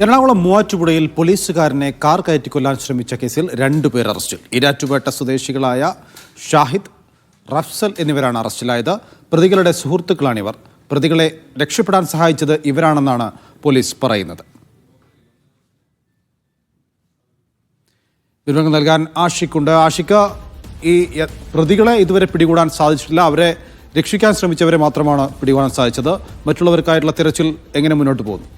എറണാകുളം മൂവാറ്റുപുഴയിൽ പോലീസുകാരനെ കാർ കയറ്റി കൊല്ലാൻ ശ്രമിച്ച കേസിൽ രണ്ടുപേർ അറസ്റ്റിൽ. ഇരാറ്റുപേട്ട സ്വദേശികളായ ഷാഹിദ് റഫ്സൽ എന്നിവരാണ് അറസ്റ്റിലായത്. പ്രതികളുടെ സുഹൃത്തുക്കളാണിവർ പ്രതികളെ രക്ഷപ്പെടാൻ സഹായിച്ചത് ഇവരാണെന്നാണ് പോലീസ് പറയുന്നത്. വിവരങ്ങൾ നൽകാൻ ആഷിക്കുണ്ട്. ആഷിക്ക് ഈ പ്രതികളെ ഇതുവരെ പിടികൂടാൻ സാധിച്ചിട്ടില്ല. അവരെ രക്ഷിക്കാൻ ശ്രമിച്ചവരെ മാത്രമാണ് പിടികൂടാൻ സാധിച്ചത്. മറ്റുള്ളവർക്കായിട്ടുള്ള തിരച്ചിൽ എങ്ങനെ മുന്നോട്ട് പോകുന്നു?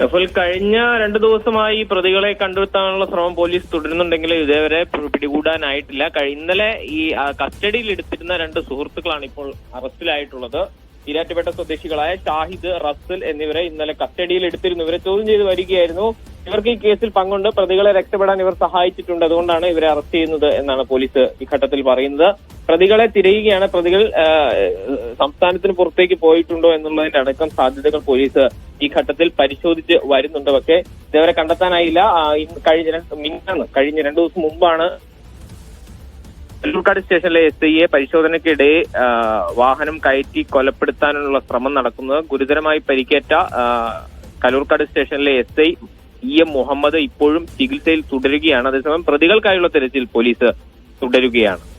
റഫൽ കഴിഞ്ഞ രണ്ടു ദിവസമായി പ്രതികളെ കണ്ടെത്താനുള്ള ശ്രമം പോലീസ് തുടരുന്നുണ്ടെങ്കിലും ഇതേവരെ പിടികൂടാനായിട്ടില്ല. ഇന്നലെ ഈ കസ്റ്റഡിയിൽ എടുത്തിരുന്ന രണ്ട് സുഹൃത്തുക്കളാണ് ഇപ്പോൾ അറസ്റ്റിലായിട്ടുള്ളത്. ഈരാറ്റുപേട്ട സ്വദേശികളായ ഷാഹിദ് റസൽ എന്നിവരെ ഇന്നലെ കസ്റ്റഡിയിൽ എടുത്തിരുന്നു. ഇവരെ ചോദ്യം ചെയ്ത് വരികയായിരുന്നു. ഇവർക്ക് ഈ കേസിൽ പങ്കുണ്ട്. പ്രതികളെ രക്ഷപ്പെടാൻ ഇവർ സഹായിച്ചിട്ടുണ്ട്. അതുകൊണ്ടാണ് ഇവരെ അറസ്റ്റ് ചെയ്യുന്നത് എന്നാണ് പോലീസ് ഈ ഘട്ടത്തിൽ പറയുന്നത്. പ്രതികളെ തിരയുകയാണ്. പ്രതികൾ സംസ്ഥാനത്തിന് പുറത്തേക്ക് പോയിട്ടുണ്ടോ എന്നുള്ളതിന്റെ അടക്കം സാധ്യതകൾ പോലീസ് ഈ ഘട്ടത്തിൽ പരിശോധിച്ച് വരുന്നുണ്ട്. പക്ഷേ ഇതേവരെ കണ്ടെത്താനായില്ല. കഴിഞ്ഞ മിന്നാണ് കഴിഞ്ഞ രണ്ടു ദിവസം മുമ്പാണ് കല്ലൂർക്കാട് സ്റ്റേഷനിലെ എസ് ഐയെ പരിശോധനയ്ക്കിടെ വാഹനം കയറ്റി കൊലപ്പെടുത്താനുള്ള ശ്രമം നടക്കുന്നത്. ഗുരുതരമായി പരിക്കേറ്റ കലൂർക്കാട് സ്റ്റേഷനിലെ S I E M Muhammad ഇപ്പോഴും ചികിത്സയിൽ തുടരുകയാണ്. അതേസമയം പ്രതികൾക്കായുള്ള തെരച്ചിൽ പോലീസ് തുടരുകയാണ്.